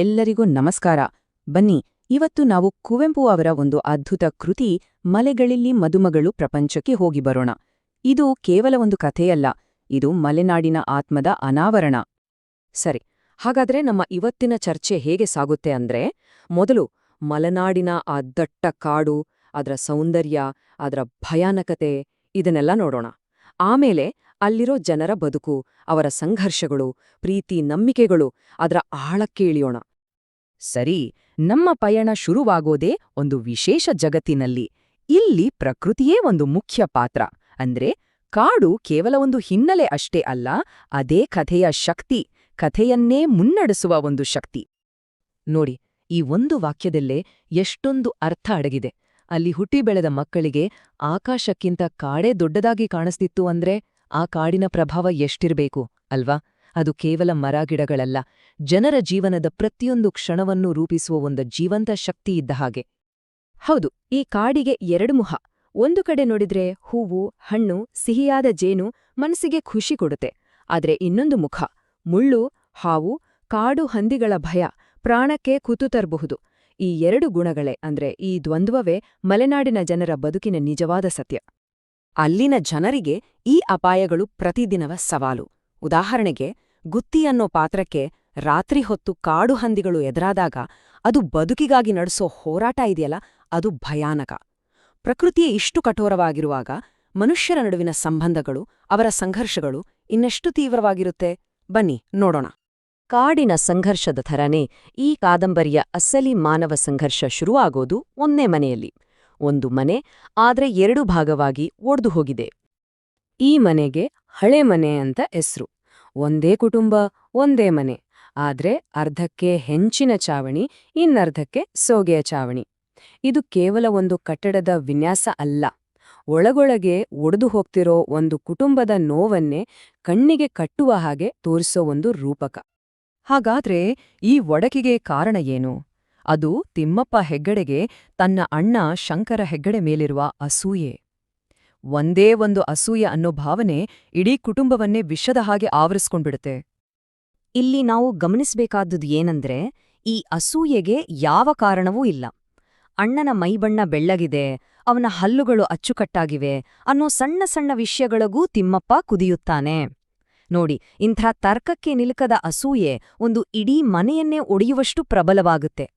ಎಲ್ಲರಿಗೂ ನಮಸ್ಕಾರ. ಬನ್ನಿ, ಇವತ್ತು ನಾವು ಕುವೆಂಪು ಅವರ ಒಂದು ಅದ್ಭುತ ಕೃತಿ ಮಲೆಗಳಲ್ಲಿ ಮದುಮಗಳು ಪ್ರಪಂಚಕ್ಕೆ ಹೋಗಿ ಬರೋಣ. ಇದು ಕೇವಲ ಒಂದು ಕಥೆಯಲ್ಲ, ಇದು ಮಲೆನಾಡಿನ ಆತ್ಮದ ಅನಾವರಣ. ಸರಿ, ಹಾಗಾದ್ರೆ ನಮ್ಮ ಇವತ್ತಿನ ಚರ್ಚೆ ಹೇಗೆ ಸಾಗುತ್ತೆ ಅಂದ್ರೆ, ಮೊದಲು ಮಲೆನಾಡಿನ ಆ ದಟ್ಟ ಕಾಡು, ಅದರ ಸೌಂದರ್ಯ, ಅದರ ಭಯಾನಕತೆ, ಇದನ್ನೆಲ್ಲ ನೋಡೋಣ. ಆಮೇಲೆ ಅಲ್ಲಿರೋ ಜನರ ಬದುಕು, ಅವರ ಸಂಘರ್ಷಗಳು, ಪ್ರೀತಿ, ನಂಬಿಕೆಗಳು, ಅದರ ಆಳಕ್ಕೆ ಇಳಿಯೋಣ ಸರಿ, ನಮ್ಮ ಪಯಣ ಶುರುವಾಗೋದೇ ಒಂದು ವಿಶೇಷ ಜಗತ್ತಿನಲ್ಲಿ. ಇಲ್ಲಿ ಪ್ರಕೃತಿಯೇ ಒಂದು ಮುಖ್ಯ ಪಾತ್ರ. ಅಂದ್ರೆ, ಕಾಡು ಕೇವಲ ಒಂದು ಹಿನ್ನೆಲೆ ಅಷ್ಟೇ ಅಲ್ಲ, ಅದೇ ಕಥೆಯ ಶಕ್ತಿ, ಕಥೆಯನ್ನೇ ಮುನ್ನಡೆಸುವ ಒಂದು ಶಕ್ತಿ. ನೋಡಿ, ಈ ಒಂದು ವಾಕ್ಯದಲ್ಲೇ ಎಷ್ಟೊಂದು ಅರ್ಥ ಅಡಗಿದೆ. ಅಲ್ಲಿ ಹುಟ್ಟಿ ಬೆಳೆದ ಮಕ್ಕಳಿಗೆ ಆಕಾಶಕ್ಕಿಂತ ಕಾಡೇ ದೊಡ್ಡದಾಗಿ ಕಾಣಿಸ್ತಿತ್ತು ಅಂದ್ರೆ, ಆ ಕಾಡಿನ ಪ್ರಭಾವ ಎಷ್ಟಿರಬೇಕು, ಅಲ್ವಾ? ಅದು ಕೇವಲ ಮರಗಿಡಗಳಲ್ಲ ಜನರ ಜೀವನದ ಪ್ರತಿಯೊಂದು ಕ್ಷಣವನ್ನು ರೂಪಿಸುವ ಒಂದು ಜೀವಂತ ಶಕ್ತಿ ಇದ್ದ ಹಾಗೆ. ಹೌದು, ಈ ಕಾಡಿಗೆ ಎರಡು ಮುಖ. ಒಂದು ಕಡೆ ನೋಡಿದ್ರೆ ಹೂವು, ಹಣ್ಣು, ಸಿಹಿಯಾದ ಜೇನು, ಮನಸ್ಸಿಗೆ ಖುಷಿ ಕೊಡುತ್ತೆ. ಆದರೆ ಇನ್ನೊಂದು ಮುಖ, ಮುಳ್ಳು, ಹಾವು, ಕಾಡು ಹಂದಿಗಳ ಭಯ, ಪ್ರಾಣಕ್ಕೆ ಕುತು ತರಬಹುದು. ಈ ಎರಡು ಗುಣಗಳೇ ಅಂದ್ರೆ ಈ ದ್ವಂದ್ವವೇ ಮಲೆನಾಡಿನ ಜನರ ಬದುಕಿನ ನಿಜವಾದ ಸತ್ಯ. ಅಲ್ಲಿನ ಜನರಿಗೆ ಈ ಅಪಾಯಗಳು ಪ್ರತಿದಿನವ ಸವಾಲು. ಉದಾಹರಣೆಗೆ ಗುತ್ತಿ ಅನ್ನೋ ಪಾತ್ರಕ್ಕೆ ರಾತ್ರಿ ಹೊತ್ತು ಕಾಡು ಹಂದಿಗಳು ಎದುರಾದಾಗ ಅದು ಬದುಕಿಗಾಗಿ ನಡೆಸೋ ಹೋರಾಟ ಇದೆಯಲ್ಲ, ಅದು ಭಯಾನಕ. ಪ್ರಕೃತಿಯೇ ಇಷ್ಟು ಕಠೋರವಾಗಿರುವಾಗ ಮನುಷ್ಯರ ನಡುವಿನ ಸಂಬಂಧಗಳು, ಅವರ ಸಂಘರ್ಷಗಳು ಇನ್ನೆಷ್ಟು ತೀವ್ರವಾಗಿರುತ್ತೆ? ಬನ್ನಿ, ನೋಡೋಣ. ಕಾಡಿನ ಸಂಘರ್ಷದ ಥರನೇ ಈ ಕಾದಂಬರಿಯ ಅಸಲಿ ಮಾನವ ಸಂಘರ್ಷ ಶುರುವಾಗೋದು ಒಂದೇ ಮನೆಯಲ್ಲಿ. ಒಂದು ಮನೆ, ಆದ್ರೆ ಎರಡು ಭಾಗವಾಗಿ ಒಡೆದು ಹೋಗಿದೆ. ಈ ಮನೆಗೆ ಹಳೆ ಮನೆ ಅಂತ ಹೆಸ್ರು. ಒಂದೇ ಕುಟುಂಬ, ಒಂದೇ ಮನೆ. ಆದರೆ ಅರ್ಧಕ್ಕೆ ಹೆಂಚಿನ ಚಾವಣಿ, ಇನ್ನರ್ಧಕ್ಕೆ ಸೋಗೆಯ ಚಾವಣಿ. ಇದು ಕೇವಲ ಒಂದು ಕಟ್ಟಡದ ವಿನ್ಯಾಸ ಅಲ್ಲ. ಒಳಗೊಳಗೆ ಒಡೆದು ಹೋಗ್ತಿರೋ ಒಂದು ಕುಟುಂಬದ ನೋವನ್ನೇ ಕಣ್ಣಿಗೆ ಕಟ್ಟುವ ಹಾಗೆ ತೋರಿಸೋ ಒಂದು ರೂಪಕ. ಹಾಗಾದ್ರೆ ಈ ಒಡಕಿಗೆ ಕಾರಣ ಏನು? ಅದು ತಿಮ್ಮಪ್ಪ ಹೆಗ್ಗಡೆಗೆ ತನ್ನ ಅಣ್ಣ ಶಂಕರ ಹೆಗ್ಗಡೆ ಮೇಲಿರುವ ಅಸೂಯೆ. ಒಂದೇ ಒಂದು ಅಸೂಯೆ ಅನ್ನೋ ಭಾವನೆ ಇಡೀ ಕುಟುಂಬವನ್ನೇ ವಿಷದ ಹಾಗೆ ಆವರಿಸ್ಕೊಂಡ್ಬಿಡುತ್ತೆ. ಇಲ್ಲಿ ನಾವು ಗಮನಿಸಬೇಕಾದದ್ದು ಏನಂದ್ರೆ, ಈ ಅಸೂಯೆಗೆ ಯಾವ ಕಾರಣವೂ ಇಲ್ಲ. ಅಣ್ಣನ ಮೈಬಣ್ಣ ಬೆಳ್ಳಗಿದೆ, ಅವನ ಹಲ್ಲುಗಳು ಅಚ್ಚುಕಟ್ಟಾಗಿವೆ ಅನ್ನೋ ಸಣ್ಣ ಸಣ್ಣ ವಿಷಯಗಳಿಗೂ ತಿಮ್ಮಪ್ಪ ಕುದಿಯುತ್ತಾನೆ. ನೋಡಿ, ಇಂಥ ತರ್ಕಕ್ಕೆ ನಿಲುಕದ ಅಸೂಯೆ ಒಂದು ಇಡೀ ಮನೆಯನ್ನೇ ಒಡೆಯುವಷ್ಟು ಪ್ರಬಲವಾಗುತ್ತೆ.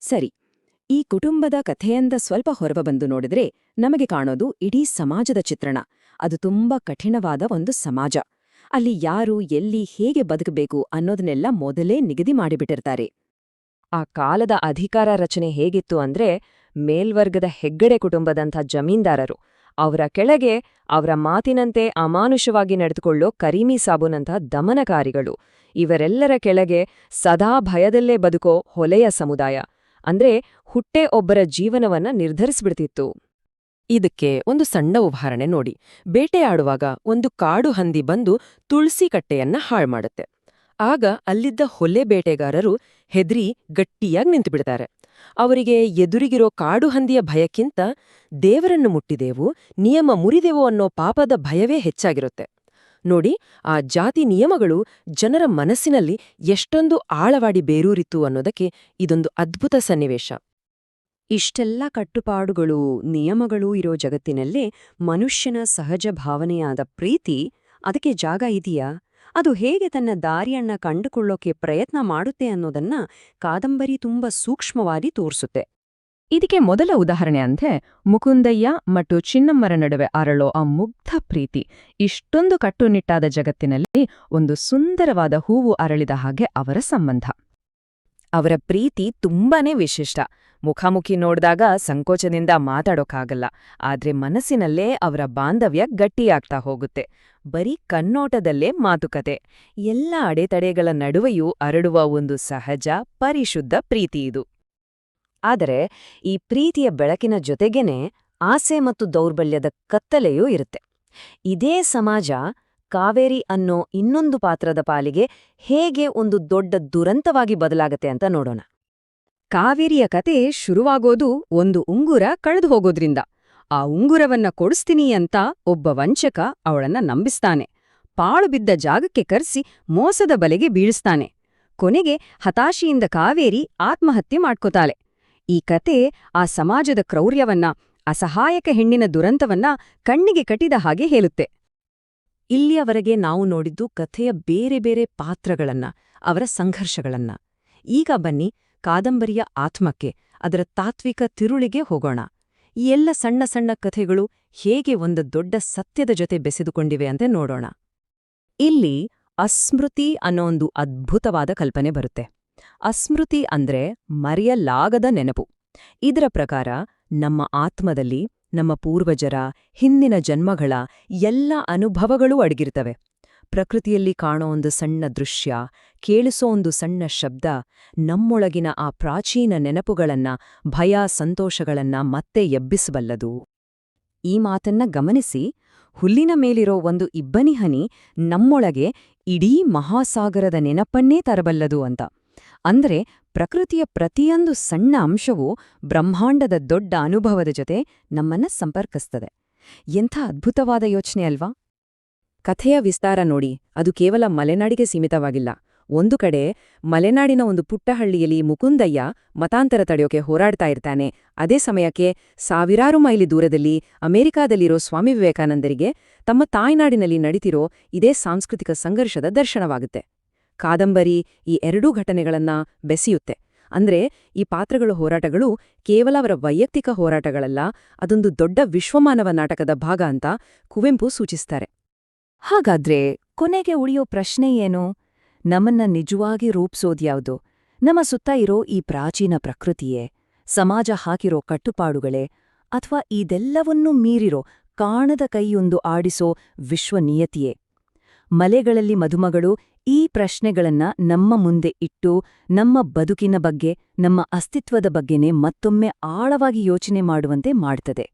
ಸರಿ ಈ ಕುಟುಂಬದ ಕಥೆಯಿಂದ ಸ್ವಲ್ಪ ಹೊರಬಂದು ನೋಡಿದ್ರೆ ನಮಗೆ ಕಾಣೋದು ಇಡೀ ಸಮಾಜದ ಚಿತ್ರಣ. ಅದು ತುಂಬಾ ಕಠಿಣವಾದ ಒಂದು ಸಮಾಜ. ಅಲ್ಲಿ ಯಾರು, ಎಲ್ಲಿ, ಹೇಗೆ ಬದುಕಬೇಕು ಅನ್ನೋದನ್ನೆಲ್ಲ ಮೊದಲೇ ನಿಗದಿ ಮಾಡಿಬಿಟ್ಟಿರ್ತಾರೆ. ಆ ಕಾಲದ ಅಧಿಕಾರ ರಚನೆ ಹೇಗಿತ್ತು ಅಂದ್ರೆ ಮೇಲ್ವರ್ಗದ ಹೆಗ್ಗಡೆ ಕುಟುಂಬದಂಥ ಜಮೀನ್ದಾರರು. ಅವರ ಕೆಳಗೆ ಅವರ ಮಾತಿನಂತೆ ಅಮಾನುಷವಾಗಿ ನಡೆದುಕೊಳ್ಳೋ ಕರೀಮಿ ಸಾಬುನಂಥ ದಮನಕಾರಿಗಳು. ಇವರೆಲ್ಲರ ಕೆಳಗೆ ಸದಾ ಭಯದಲ್ಲೇ ಬದುಕೋ ಹೊಲೆಯ ಸಮುದಾಯ. ಅಂದ್ರೆ ಹುಟ್ಟೆ ಒಬ್ಬರ ಜೀವನವನ್ನ ನಿರ್ಧರಿಸ್ಬಿಡ್ತಿತ್ತು. ಇದಕ್ಕೆ ಒಂದು ಸಣ್ಣ ಉದಾಹರಣೆ ನೋಡಿ. ಬೇಟೆಯಾಡುವಾಗ ಒಂದು ಕಾಡು ಹಂದಿ ಬಂದು ತುಳಸಿ ಕಟ್ಟೆಯನ್ನ ಹಾಳ್ಮಾಡುತ್ತೆ ಆಗ ಅಲ್ಲಿದ್ದ ಹೊಲೆ ಬೇಟೆಗಾರರು ಹೆದ್ರಿ ಗಟ್ಟಿಯಾಗಿ ನಿಂತುಬಿಡ್ತಾರೆ. ಅವರಿಗೆ ಎದುರಿಗಿರೋ ಕಾಡು ಹಂದಿಯ ಭಯಕ್ಕಿಂತ ದೇವರನ್ನು ಮುಟ್ಟಿದೆವು, ನಿಯಮ ಮುರಿದೆವು ಅನ್ನೋ ಪಾಪದ ಭಯವೇ ಹೆಚ್ಚಾಗಿರುತ್ತೆ. ನೋಡಿ, ಆ ಜಾತಿ ನಿಯಮಗಳು ಜನರ ಮನಸ್ಸಿನಲ್ಲಿ ಎಷ್ಟೊಂದು ಆಳವಾಡಿ ಬೇರೂರಿತ್ತು ಅನ್ನೋದಕ್ಕೆ ಇದೊಂದು ಅದ್ಭುತ ಸನ್ನಿವೇಶ. ಇಷ್ಟೆಲ್ಲ ಕಟ್ಟುಪಾಡುಗಳು, ನಿಯಮಗಳೂ ಇರೋ ಜಗತ್ತಿನಲ್ಲೇ ಮನುಷ್ಯನ ಸಹಜ ಭಾವನೆಯಾದ ಪ್ರೀತಿ ಅದಕ್ಕೆ ಜಾಗ ಇದೆಯಾ? ಅದು ಹೇಗೆ ತನ್ನ ದಾರಿಯನ್ನ ಕಂಡುಕೊಳ್ಳೋಕೆ ಪ್ರಯತ್ನ ಮಾಡುತ್ತೆ ಅನ್ನೋದನ್ನ ಕಾದಂಬರಿ ತುಂಬ ಸೂಕ್ಷ್ಮವಾಗಿ ತೋರಿಸುತ್ತೆ. ಇದಕ್ಕೆ ಮೊದಲ ಉದಾಹರಣೆ ಅಂದ್ರೆ ಮುಕುಂದಯ್ಯ ಮತ್ತು ಚಿನ್ನಮ್ಮರ ನಡುವೆ ಅರಳೋ ಆ ಮುಗ್ಧ ಪ್ರೀತಿ, ಇಷ್ಟೊಂದು ಕಟ್ಟುನಿಟ್ಟಾದ ಜಗತ್ತಿನಲ್ಲಿ ಒಂದು ಸುಂದರವಾದ ಹೂವು ಅರಳಿದ ಹಾಗೆ ಅವರ ಸಂಬಂಧ. ಅವರ ಪ್ರೀತಿ ತುಂಬಾನೇ ವಿಶಿಷ್ಟ. ಮುಖಾಮುಖಿ ನೋಡ್ದಾಗ ಸಂಕೋಚದಿಂದ ಮಾತಾಡೋಕ್ಕಾಗಲ್ಲ, ಆದ್ರೆ ಮನಸ್ಸಿನಲ್ಲೇ ಅವರ ಬಾಂಧವ್ಯ ಗಟ್ಟಿಯಾಗ್ತಾ ಹೋಗುತ್ತೆ. ಬರೀ ಕಣ್ಣೋಟದಲ್ಲೇ ಮಾತುಕತೆ. ಎಲ್ಲ ಅಡೆತಡೆಗಳ ನಡುವೆಯೂ ಅರಡುವ ಒಂದು ಸಹಜ, ಪರಿಶುದ್ಧ ಪ್ರೀತಿ ಇದು. ಆದರೆ ಈ ಪ್ರೀತಿಯ ಬೆಳಕಿನ ಜೊತೆಗೇನೆ ಆಸೆ ಮತ್ತು ದೌರ್ಬಲ್ಯದ ಕತ್ತಲೆಯೂ ಇರುತ್ತೆ. ಇದೇ ಸಮಾಜ ಕಾವೇರಿ ಅನ್ನೋ ಇನ್ನೊಂದು ಪಾತ್ರದ ಪಾಲಿಗೆ ಹೇಗೆ ಒಂದು ದೊಡ್ಡ ದುರಂತವಾಗಿ ಬದಲಾಗತ್ತೆ ಅಂತ ನೋಡೋಣ. ಕಾವೇರಿಯ ಕತೆ ಶುರುವಾಗೋದು ಒಂದು ಉಂಗುರ ಕಳೆದು ಹೋಗೋದ್ರಿಂದ. ಆ ಉಂಗುರವನ್ನ ಕೊಡಿಸ್ತೀನಿ ಅಂತ ಒಬ್ಬ ವಂಚಕ ಅವಳನ್ನ ನಂಬಿಸ್ತಾನೆ. ಪಾಳು ಬಿದ್ದ ಜಾಗಕ್ಕೆ ಕರೆಸಿ ಮೋಸದ ಬಲೆಗೆ ಬೀಳಿಸ್ತಾನೆ. ಕೊನೆಗೆ ಹತಾಶೆಯಿಂದ ಕಾವೇರಿ ಆತ್ಮಹತ್ಯೆ ಮಾಡ್ಕೋತಾಳೆ. ಈ ಕತೆ ಆ ಸಮಾಜದ ಕ್ರೌರ್ಯವನ್ನ, ಅಸಹಾಯಕ ಹೆಣ್ಣಿನ ದುರಂತವನ್ನ ಕಣ್ಣಿಗೆ ಕಟ್ಟಿದ ಹಾಗೆ ಹೇಳುತ್ತೆ. ಇಲ್ಲಿಯವರೆಗೆ ನಾವು ನೋಡಿದ್ದು ಕಥೆಯ ಬೇರೆ ಬೇರೆ ಪಾತ್ರಗಳನ್ನ, ಅವರ ಸಂಘರ್ಷಗಳನ್ನ. ಈಗ ಬನ್ನಿ ಕಾದಂಬರಿಯ ಆತ್ಮಕ್ಕೆ, ಅದರ ತಾತ್ವಿಕ ತಿರುಳಿಗೆ ಹೋಗೋಣ. ಈ ಎಲ್ಲ ಸಣ್ಣ ಸಣ್ಣ ಕಥೆಗಳು ಹೇಗೆ ಒಂದು ದೊಡ್ಡ ಸತ್ಯದ ಜೊತೆ ಬೆಸೆದುಕೊಂಡಿವೆ ಅಂತ ನೋಡೋಣ. ಇಲ್ಲಿ ಅಸ್ಮೃತಿ ಅನ್ನೋ ಒಂದು ಅದ್ಭುತವಾದ ಕಲ್ಪನೆ ಬರುತ್ತೆ. ಅಸ್ಮೃತಿ ಅಂದ್ರೆ ಮರೆಯಲಾಗದ ನೆನಪು. ಇದರ ಪ್ರಕಾರ ನಮ್ಮ ಆತ್ಮದಲ್ಲಿ, ನಮ್ಮ ಪೂರ್ವಜರ, ಹಿಂದಿನ ಜನ್ಮಗಳ ಎಲ್ಲ ಅನುಭವಗಳೂ ಅಡಗಿರ್ತವೆ. ಪ್ರಕೃತಿಯಲ್ಲಿ ಕಾಣೋ ಒಂದು ಸಣ್ಣ ದೃಶ್ಯ, ಕೇಳಿಸೋ ಒಂದು ಸಣ್ಣ ಶಬ್ದ, ನಮ್ಮೊಳಗಿನ ಆ ಪ್ರಾಚೀನ ನೆನಪುಗಳನ್ನ, ಭಯ, ಸಂತೋಷಗಳನ್ನ ಮತ್ತೆ ಎಬ್ಬಿಸಬಲ್ಲದು. ಈ ಮಾತನ್ನ ಗಮನಿಸಿ, ಹುಲ್ಲಿನ ಮೇಲಿರೋ ಒಂದು ಇಬ್ಬನಿಹನಿ ನಮ್ಮೊಳಗೆ ಇಡೀ ಮಹಾಸಾಗರದ ನೆನಪನ್ನೇ ತರಬಲ್ಲದು ಅಂತ. ಅಂದ್ರೆ ಪ್ರಕೃತಿಯ ಪ್ರತಿಯೊಂದು ಸಣ್ಣ ಅಂಶವೂ ಬ್ರಹ್ಮಾಂಡದ ದೊಡ್ಡ ಅನುಭವದ ಜೊತೆ ನಮ್ಮನ್ನ ಸಂಪರ್ಕಿಸ್ತದೆ. ಎಂಥ ಅದ್ಭುತವಾದ ಯೋಚನೆ ಅಲ್ವಾ? ಕಥೆಯ ವಿಸ್ತಾರ ನೋಡಿ. ಅದು ಕೇವಲ ಮಲೆನಾಡಿಗೆ ಸೀಮಿತವಾಗಿಲ್ಲ. ಒಂದು ಕಡೆ ಮಲೆನಾಡಿನ ಒಂದು ಪುಟ್ಟ ಹಳ್ಳಿಯಲ್ಲಿ ಮುಕುಂದಯ್ಯ ಮತಾಂತರ ತಡೆಯೋಕೆ ಹೋರಾಡ್ತಾ ಇರ್ತಾನೆ. ಅದೇ ಸಮಯಕ್ಕೆ ಸಾವಿರಾರು ಮೈಲಿ ದೂರದಲ್ಲಿ ಅಮೆರಿಕಾದಲ್ಲಿರೋ ಸ್ವಾಮಿ ವಿವೇಕಾನಂದರಿಗೆ ತಮ್ಮ ತಾಯ್ನಾಡಿನಲ್ಲಿ ನಡೀತಿರೋ ಇದೇ ಸಾಂಸ್ಕೃತಿಕ ಸಂಘರ್ಷದ ದರ್ಶನವಾಗುತ್ತೆ. ಕಾದಂಬರಿ ಈ ಎರಡೂ ಘಟನೆಗಳನ್ನ ಬೆಸೆಯುತ್ತೆ. ಅಂದ್ರೆ ಈ ಪಾತ್ರಗಳ ಹೋರಾಟಗಳು ಕೇವಲ ಅವರ ವೈಯಕ್ತಿಕ ಹೋರಾಟಗಳಲ್ಲ, ಅದೊಂದು ದೊಡ್ಡ ವಿಶ್ವಮಾನವ ನಾಟಕದ ಭಾಗ ಅಂತ ಕುವೆಂಪು ಸೂಚಿಸ್ತಾರೆ. ಹಾಗಾದ್ರೆ ಕೊನೆಗೆ ಉಳಿಯೋ ಪ್ರಶ್ನೆ ಏನು? ನಮ್ಮನ್ನ ನಿಜವಾಗಿ ರೂಪ್ಸೋದ್ಯಾವ್ದು ನಮ್ಮ ಸುತ್ತ ಇರೋ ಈ ಪ್ರಾಚೀನ ಪ್ರಕೃತಿಯೇ, ಸಮಾಜ ಹಾಕಿರೋ ಕಟ್ಟುಪಾಡುಗಳೇ, ಅಥವಾ ಇದೆಲ್ಲವನ್ನೂ ಮೀರಿರೋ, ಕಾಣದ ಕೈಯೊಂದು ಆಡಿಸೋ ವಿಶ್ವನಿಯತಿಯೇ? ಮಲೆಗಳಲ್ಲಿ ಮದುಮಗಳು ಈ ಪ್ರಶ್ನೆಗಳನ್ನ ನಮ್ಮ ಮುಂದೆ ಇಟ್ಟು ನಮ್ಮ ಬದುಕಿನ ಬಗ್ಗೆ, ನಮ್ಮ ಅಸ್ತಿತ್ವದ ಬಗ್ಗೆನೇ ಮತ್ತೊಮ್ಮೆ ಆಳವಾಗಿ ಯೋಚನೆ ಮಾಡುವಂತೆ ಮಾಡ್ತದೆ.